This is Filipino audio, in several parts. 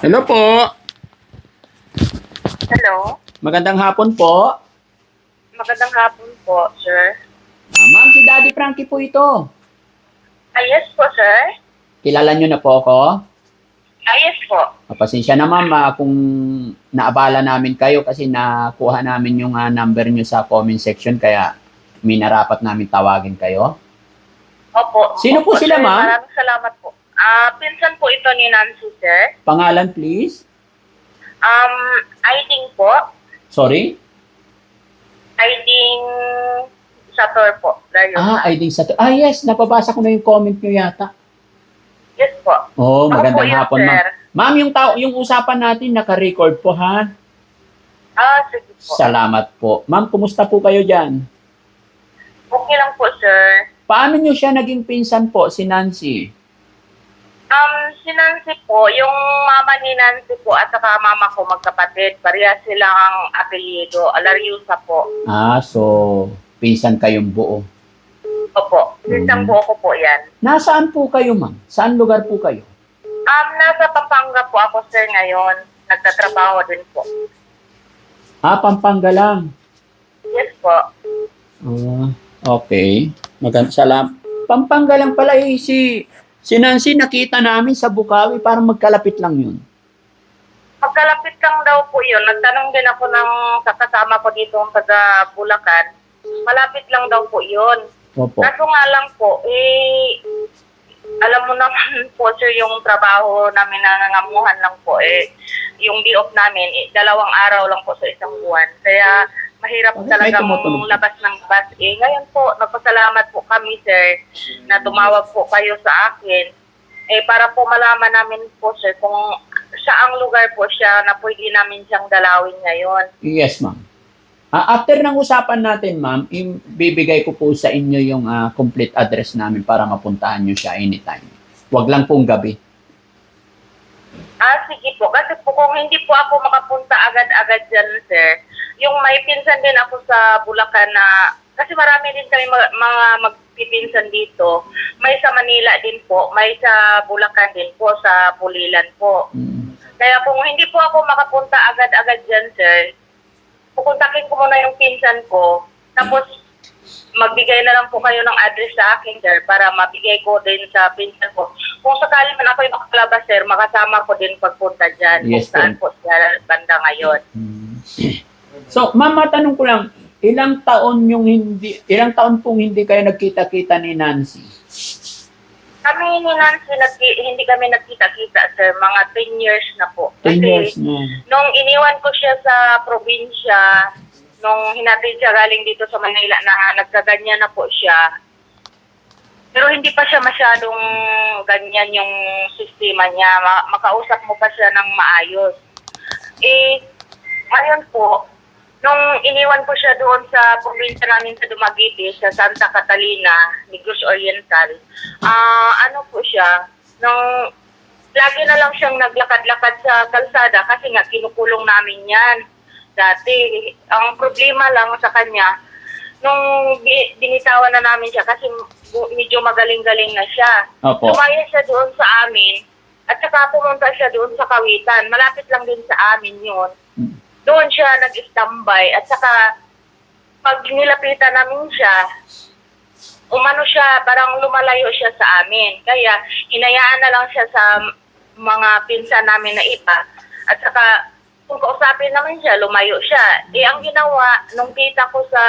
Hello po. Hello. Magandang hapon po. Magandang hapon po, sir. Ah, ma'am, si Daddy Frankie po ito. Ah, yes po, sir. Kilala nyo na po ako? Ah, yes po. Ah, Pasensya na ma'am ah, kung naabala namin kayo kasi nakuha namin yung ah, number nyo sa comment section kaya minarapat namin tawagin kayo. Opo. Sino po Opo, sila, sir. ma'am? Maraming salamat po. Ah, pinsan po ito ni Nancy, sir. Pangalan please? Um, Aiding po. Sorry? Aiding Sator po. Dayo. Ah, I think sa Ah, yes, napabasa ko na yung comment nyo yata. Yes po. Oh, magandang po yun, hapon, ma'am. sir. Ma'am, yung tao, yung usapan natin naka-record po ha. Ah, sige po. Salamat po. Ma'am, kumusta po kayo diyan? Okay lang po, sir. Paano nyo siya naging pinsan po, si Nancy? Um, si Nancy po, yung mama ni Nancy po at saka mama ko magkapatid. Pareha silang apelyido. Alariusa po. Ah, so pinsan kayong buo. Opo. Pinsang Mm. buo ko po yan. Nasaan po kayo, ma'am? Saan lugar po kayo? Um, nasa Pampanga po ako, sir, ngayon. Nagtatrabaho din po. Ah, Pampanga lang. Yes po. Ah, okay. Maganda salam. Pampanga lang pala eh, si si Nancy nakita namin sa Bukawi, parang magkalapit lang 'yun. Pagkalapit lang daw po yun, nagtanong din ako ng kakasama ko dito ang taga Bulacan. Malapit lang daw po yun. Opo. Kaso nga lang po, eh, alam mo naman po, sir, yung trabaho namin na nangamuhan lang po, eh, yung day off namin, eh, dalawang araw lang po sa isang buwan. Kaya, mahirap Bakit talagang tumutunog? labas ng bus. Eh, ngayon po, nagpasalamat po kami, sir, na tumawag po kayo sa akin. Eh, para po malaman namin po, sir, kung saang lugar po siya na pwede namin siyang dalawin ngayon. Yes, ma'am. Ah, after ng usapan natin, ma'am, ibibigay ko po sa inyo yung ah, complete address namin para mapuntahan nyo siya anytime. Huwag lang pong gabi. Ah, sige po. Kasi po kung hindi po ako makapunta agad-agad dyan, sir, yung may pinsan din ako sa Bulacan na, kasi marami din kami mga, mga magpipinsan dito. May sa Manila din po, may sa Bulacan din po, sa Pulilan po. Mm. Kaya kung hindi po ako makapunta agad-agad dyan, sir, pupuntakin ko muna yung pinsan ko, tapos magbigay na lang po kayo ng address sa akin, sir, para mabigay ko din sa pinsan ko. Kung sakali man ako yung makalabas, sir, makasama ko din pagpunta dyan. Yes, kung saan po siya banda ngayon. Mm. So, ma'am, matanong ko lang, ilang taon yung hindi, ilang taon pong hindi kayo nagkita-kita ni Nancy? Kami ni Nancy, nagki- hindi kami nagkita-kita, sir. Mga 10 years na po. 10 Kasi years na. nung iniwan ko siya sa probinsya, nung hinatid siya galing dito sa Manila na nagkaganyan na po siya, pero hindi pa siya masyadong ganyan yung sistema niya. Ma- makausap mo pa siya ng maayos. Eh, ngayon po, nung iniwan ko siya doon sa probinsya namin sa Dumaguete, sa Santa Catalina, Negros Oriental, ah ano po siya, nung lagi na lang siyang naglakad-lakad sa kalsada kasi nga kinukulong namin yan dati. Ang problema lang sa kanya, nung bi- binitawan na namin siya kasi medyo magaling-galing na siya. Opo. Lumaya siya doon sa amin at saka pumunta siya doon sa Kawitan. Malapit lang din sa amin yun. Doon siya nag-standby at saka pag nilapitan namin siya, umano siya, parang lumalayo siya sa amin. Kaya hinayaan na lang siya sa mga pinsan namin na iba. At saka kung kausapin naman siya, lumayo siya. Eh ang ginawa, nung tita ko sa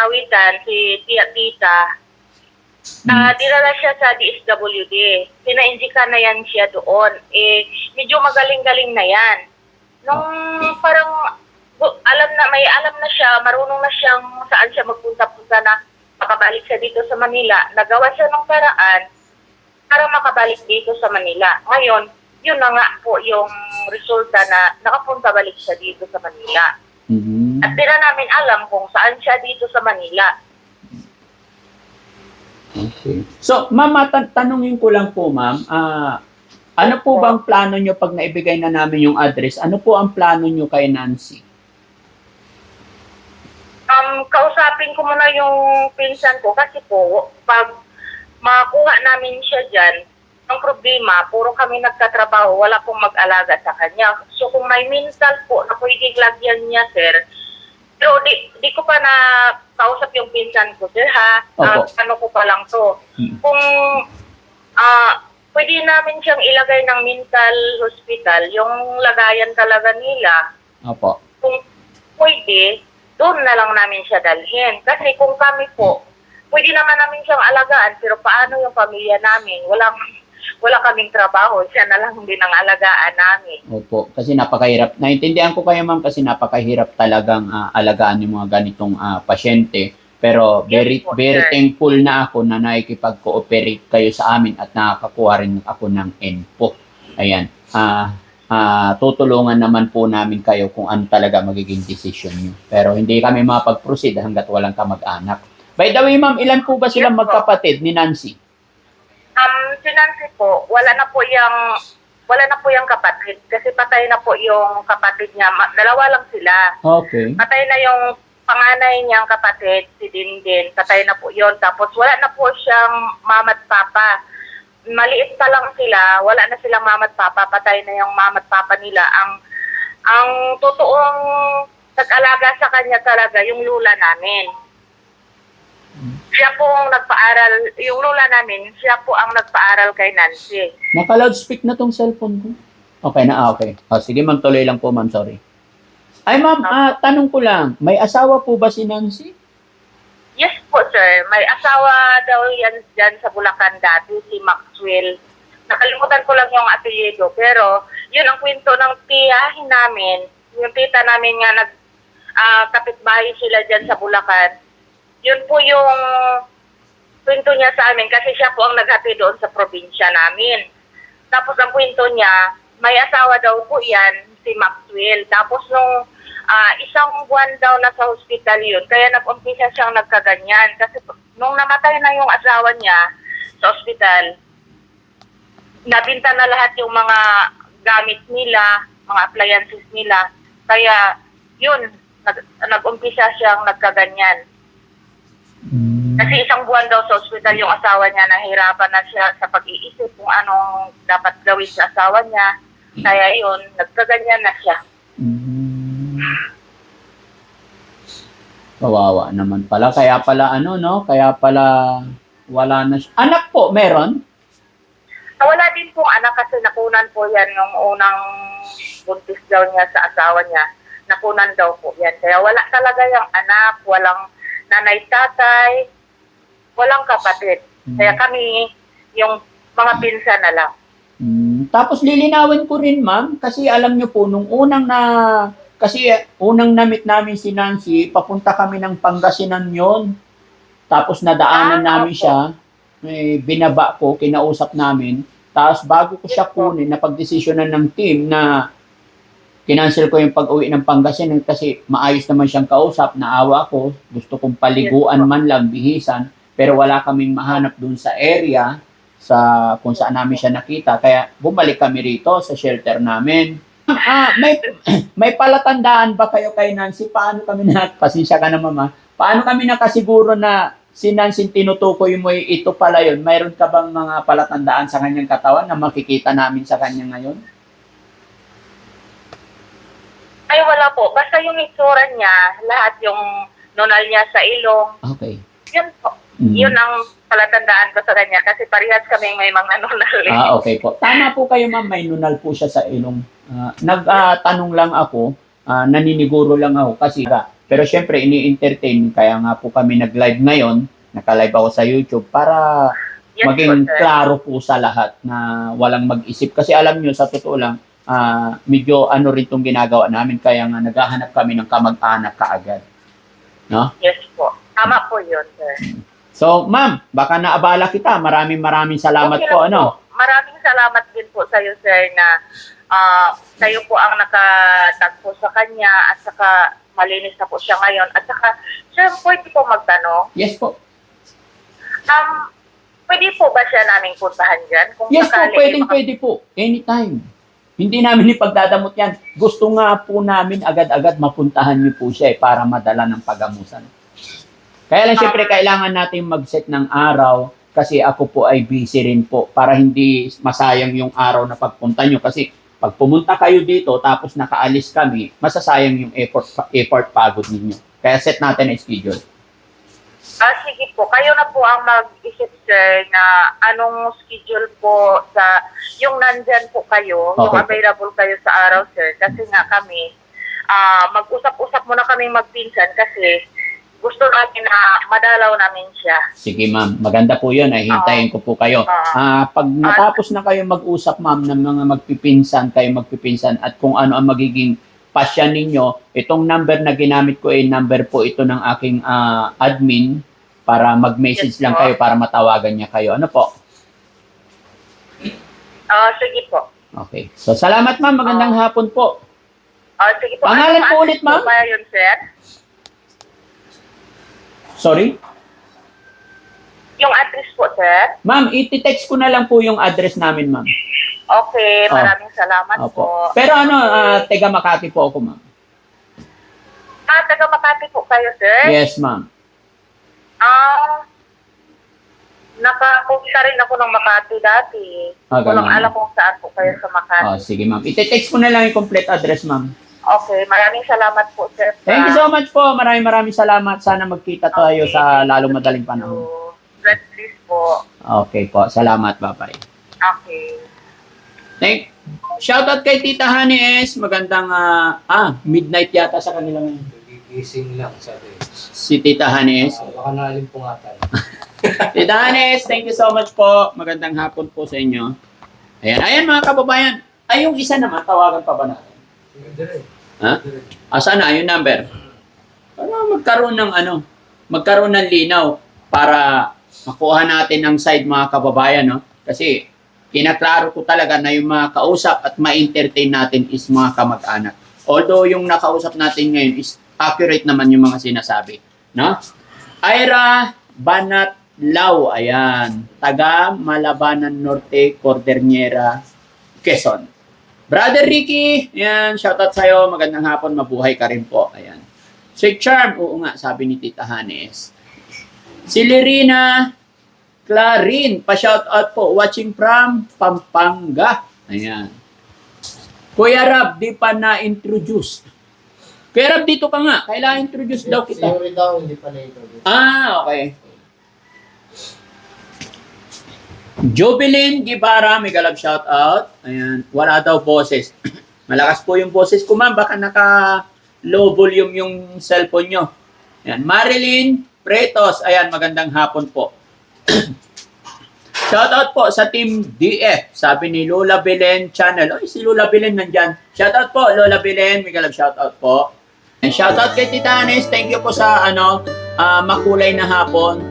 Kawitan, si Tia Tita, Ah, dinala siya sa DSWD. Pinainjika na yan siya doon. Eh, medyo magaling-galing na yan. Nung parang bu- alam na, may alam na siya, marunong na siyang saan siya magpunta-punta na makabalik siya dito sa Manila. Nagawa siya ng paraan para makabalik dito sa Manila. Ngayon, yun na nga po yung resulta na nakapunta balik siya dito sa Manila. Mhm. At di na namin alam kung saan siya dito sa Manila. Okay. So, ma'am, tanungin ko lang po, ma'am, ah, ano po bang plano nyo pag naibigay na namin yung address? Ano po ang plano nyo kay Nancy? Um, kausapin ko muna yung pinsan ko kasi po, pag makuha namin siya dyan, ang problema, puro kami nagtatrabaho, wala pong mag-alaga sa kanya. So kung may mental po na pwedeng lagyan niya, sir, pero di, di ko pa na kausap yung pinsan ko, sir, ha? Opo. ano ko pa lang to. Hmm. Kung ah pwede namin siyang ilagay ng mental hospital, yung lagayan talaga nila, Opo. kung pwede, doon na lang namin siya dalhin. Kasi kung kami po, pwede naman namin siyang alagaan, pero paano yung pamilya namin? Walang, wala kaming trabaho, siya na lang din ang alagaan namin. Opo, kasi napakahirap. Naintindihan ko kayo ma'am kasi napakahirap talagang ah, alagaan yung mga ganitong ah, pasyente. Pero very very thankful na ako na nakikipag-cooperate kayo sa amin at nakakakuha rin ako ng info. Ayan. Ah ah, tutulungan naman po namin kayo kung ano talaga magiging decision niyo. Pero hindi kami mapag-proceed hanggat walang kamag-anak. By the way, ma'am, ilan po ba silang Yes magkapatid ni Nancy? Um, si Nancy po, wala na po yung wala na po yung kapatid kasi patay na po yung kapatid niya. Dalawa lang sila. Okay. Patay na yung panganay niyang kapatid, si Dindin. Patay na po yon Tapos wala na po siyang mama at papa. Maliit pa lang sila, wala na silang mama at papa. Patay na yung mama at papa nila. Ang ang totoong nag-alaga sa kanya talaga yung lula namin. Siya po ang nagpaaral, yung lula namin, siya po ang nagpaaral kay Nancy. Naka-loudspeak na tong cellphone ko. Okay na, ah, okay. Oh, sige ma'am, tuloy lang po ma'am, sorry. Ay ma'am, ah, tanong ko lang, may asawa po ba si Nancy? Yes po, sir. May asawa daw yan dyan sa Bulacan dati, si Maxwell. Nakalimutan ko lang yung apelyido. Pero, yun ang kwento ng tiyahin namin. Yung tita namin nga nag ah, kapitbahay sila dyan sa Bulacan. Yun po yung kwento niya sa amin kasi siya po ang naghati doon sa probinsya namin. Tapos ang kwento niya, may asawa daw po yan, si Maxwell. Tapos nung ah, isang buwan daw na sa hospital yun, kaya nag-umpisa siyang nagkaganyan. Kasi nung namatay na yung asawa niya sa hospital, nabinta na lahat yung mga gamit nila, mga appliances nila. Kaya yun, nag, nag-umpisa siyang nagkaganyan. Kasi isang buwan daw sa ospital yung asawa niya, nahirapan na siya sa pag-iisip kung anong dapat gawin sa asawa niya. Kaya yun, nagkaganyan na siya. Mm. Kawawa naman pala. Kaya pala ano, no? Kaya pala wala na siya. Anak po, meron? Ah, Wala din pong anak kasi nakunan po yan yung unang buntis daw niya sa asawa niya. Nakunan daw po yan. Kaya wala talaga yung anak, walang nanay tatay, walang kapatid. Kaya kami, yung mga pinsan na lang. Mm, tapos lilinawin ko rin, ma'am, kasi alam niyo po, nung unang na, kasi eh, unang namit namin si Nancy, papunta kami ng Pangasinan yon. Tapos nadaanan Ah, namin opo. siya, eh, binaba ko, kinausap namin. Tapos bago ko siya kunin, napagdesisyonan ng team na kinancel ko yung pag-uwi ng Pangasinan kasi maayos naman siyang kausap, naawa ko, gusto kong paliguan man lang, bihisan, pero wala kaming mahanap dun sa area sa kung saan namin siya nakita. Kaya bumalik kami rito sa shelter namin. Ah, may may palatandaan ba kayo kay Nancy? Paano kami na pasensya ka na mama? Paano kami nakasiguro na si Nancy tinutukoy mo ito pala yun? Mayroon ka bang mga palatandaan sa kanyang katawan na makikita namin sa kanya ngayon? Ay, wala po. Basta yung itsura niya, lahat yung nunal niya sa ilong, Okay. yun po. Mm. Yun ang palatandaan ko sa kanya kasi parehas kami may mga nunal. eh. Ah, okay po. Tama po kayo, ma'am. May nunal po siya sa ilong. Ah, nagtanong lang ako, ah, naniniguro lang ako kasi pero syempre ini-entertain kaya nga po kami nag-live ngayon, naka-live ako sa YouTube para Yes maging po, klaro po sa lahat na walang mag-isip kasi alam nyo sa totoo lang ah, medyo ano rin tong ginagawa namin kaya nga naghahanap kami ng kamag-anak kaagad. No? Yes po. Tama po yun, sir. So, ma'am, baka naabala kita. Maraming maraming salamat Okay po ano. po. Maraming salamat din po sa iyo, sir, na ah, kayo po ang nakatagpo sa kanya at saka malinis na po siya ngayon. At saka, sir, pwede po magtanong, Yes po. um, pwede po ba siya naming puntahan dyan? Kung Yes po, pwedeng maka- pwede po. Anytime. Hindi namin ipagdadamot yan. Gusto nga po namin agad-agad mapuntahan niyo po siya eh, para madala ng pagamusan. Kaya lang Ah. siyempre kailangan natin mag-set ng araw kasi ako po ay busy rin po para hindi masayang yung araw na pagpunta nyo. Kasi pag pumunta kayo dito tapos nakaalis kami, masasayang yung effort, effort pagod ninyo. Kaya set natin ang schedule. Ah, sige po. Kayo na po ang mag-isip, sir, na anong schedule po sa, yung nandyan po kayo, yung Okay. available kayo sa araw, sir. Kasi nga kami, ah, mag-usap-usap muna kami magpinsan kasi gusto namin na madalaw namin siya. Sige ma'am, maganda po yun. Ay, hintayin ko po kayo. Ah, pag natapos na kayo mag-usap ma'am ng mga magpipinsan, kayo magpipinsan at kung ano ang magiging pasya ninyo, itong number na ginamit ko ay number po ito ng aking ah, admin para mag-message Yes lang po. kayo para matawagan niya kayo. Ano po? Ah, sige po. Okay. So, salamat ma'am. Magandang hapon po. Ah, sige po. Pangalan Anong po ulit, ma'am? po ba yun, sir? Sorry? Yung address po, sir? Ma'am, iti-text ko na lang po yung address namin, ma'am. Okay, Oh. maraming salamat Opo. po. Pero ano, ah, taga Makati po ako, ma'am. Ah, taga Makati po kayo, sir? Yes, ma'am. Ah, nakapunta rin ako ng Makati dati. Ah, ganun. alam kung saan po kayo sa Makati. Oh, sige, ma'am. Iti-text ko na lang yung complete address, ma'am. Okay, maraming salamat po, sir. Thank you so much po. Maraming maraming salamat. Sana magkita tayo Okay, sa lalong madaling panahon. God bless po. Okay po. Salamat. Bye-bye. Okay. Thank Shoutout kay Tita Honey S. Magandang ah, ah, midnight yata sa kanila ngayon. Nagigising lang, sabi. Si Tita Honey S. Uh, baka nalimpungatan. Tita Honey S, thank you so much po. Magandang hapon po sa inyo. Ayan, ayan mga kababayan. Ay, yung isa naman, tawagan pa ba natin? Ha? Dire. Asa na yung number? Para magkaroon ng ano, magkaroon ng linaw para makuha natin ang side mga kababayan, no? Kasi kinaklaro ko talaga na yung mga kausap at ma-entertain natin is mga kamag-anak. Although yung nakausap natin ngayon is accurate naman yung mga sinasabi, no? Ira Banat Lau, ayan. Taga Malabanan Norte, Cordernera, Quezon. Brother Ricky, ayan, shoutout sa'yo. Magandang hapon, mabuhay ka rin po. Ayan. Sweet Charm, oo nga, sabi ni Tita Hanes. Si Lirina Clarin, pa-shoutout po, watching from Pampanga. Ayan. Kuya Rab, di pa na-introduce. Kuya Rab, dito ka nga. Kailangan introduce daw Si kita. Yuri daw, hindi pa na-introduce. Ah, okay. Jovelyn Gibara, may galab shout out. Ayan, wala daw boses. Malakas po yung boses ko, ma'am. Baka naka low volume yung cellphone nyo. Ayan, Marilyn Pretos. Ayan, magandang hapon po. shout out po sa team DF. Sabi ni Lola Belen Channel. Oy, si Lola Belen nandyan. Shout out po, Lola Belen. May galab shout out po. And shout out kay Tita Anes. Thank you po sa ano, ah, makulay na hapon.